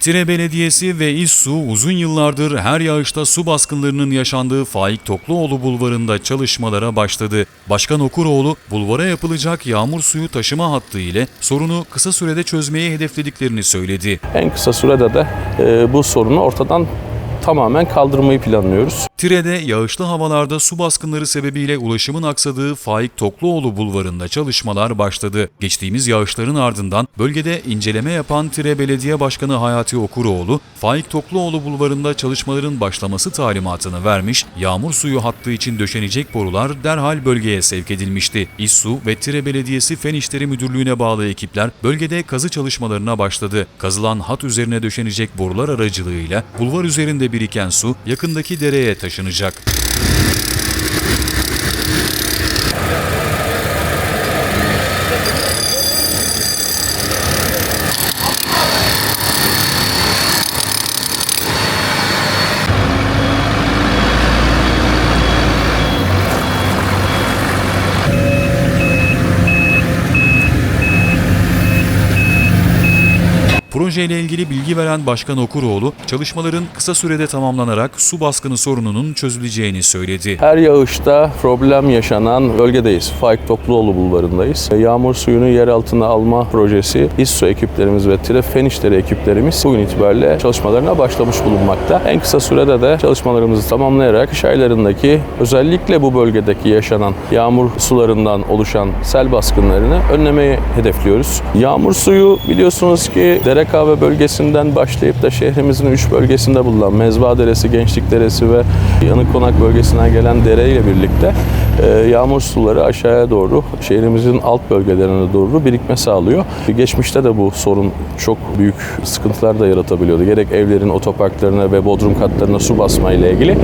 Tire Belediyesi ve İSSU uzun yıllardır her yağışta su baskınlarının yaşandığı Faik Tokluoğlu Bulvarı'nda çalışmalara başladı. Başkan Okuroğlu, bulvara yapılacak yağmur suyu taşıma hattı ile sorunu kısa sürede çözmeyi hedeflediklerini söyledi. En kısa sürede de e, bu sorunu ortadan tamamen kaldırmayı planlıyoruz. Tire'de yağışlı havalarda su baskınları sebebiyle ulaşımın aksadığı Faik Tokluoğlu Bulvarı'nda çalışmalar başladı. Geçtiğimiz yağışların ardından bölgede inceleme yapan Tire Belediye Başkanı Hayati Okuroğlu, Faik Tokluoğlu Bulvarı'nda çalışmaların başlaması talimatını vermiş, yağmur suyu hattı için döşenecek borular derhal bölgeye sevk edilmişti. İSSU ve Tire Belediyesi Fen İşleri Müdürlüğü'ne bağlı ekipler bölgede kazı çalışmalarına başladı. Kazılan hat üzerine döşenecek borular aracılığıyla bulvar üzerinde biriken su yakındaki dereye taşınacak. Projeyle ilgili bilgi veren Başkan Okuroğlu, çalışmaların kısa sürede tamamlanarak su baskını sorununun çözüleceğini söyledi. Her yağışta problem yaşanan bölgedeyiz. Faik Tokluoğlu Bulvarı'ndayız. Yağmur suyunu yer altına alma projesi İSSU ekiplerimiz ve TİRE Fen İşleri ekiplerimiz bugün itibariyle çalışmalarına başlamış bulunmakta. En kısa sürede de çalışmalarımızı tamamlayarak kış aylarındaki özellikle bu bölgedeki yaşanan yağmur sularından oluşan sel baskınlarını önlemeyi hedefliyoruz. Yağmur suyu biliyorsunuz ki Derekave bölgesinden başlayıp da şehrimizin üç bölgesinde bulunan Mezba Deresi, Gençlik Deresi ve Yanıkonak bölgesinden gelen dere ile birlikte e, yağmur suları aşağıya doğru şehrimizin alt bölgelerine doğru birikme sağlıyor. Geçmişte de bu sorun çok büyük sıkıntılar da yaratabiliyordu. Gerek evlerin otoparklarına ve bodrum katlarına su basma ile ilgili.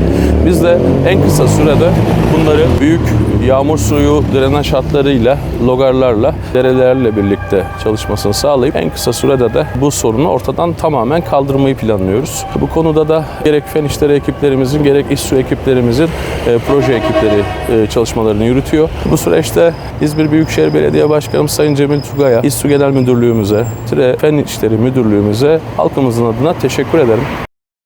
Biz de en kısa sürede bunları büyük yağmur suyu drenaj hatlarıyla, logarlarla, derelerle birlikte çalışmasını sağlayıp en kısa sürede de bu sorunu ortadan tamamen kaldırmayı planlıyoruz. Bu konuda da gerek fen işleri ekiplerimizin gerek İSSU ekiplerimizin e, proje ekipleri e, çalışmalarını yürütüyor. Bu süreçte İzmir Büyükşehir Belediye Başkanım Sayın Cemil Tugay'a, İSSU Genel Müdürlüğümüze, TİRE Fen İşleri Müdürlüğümüze halkımızın adına teşekkür ederim.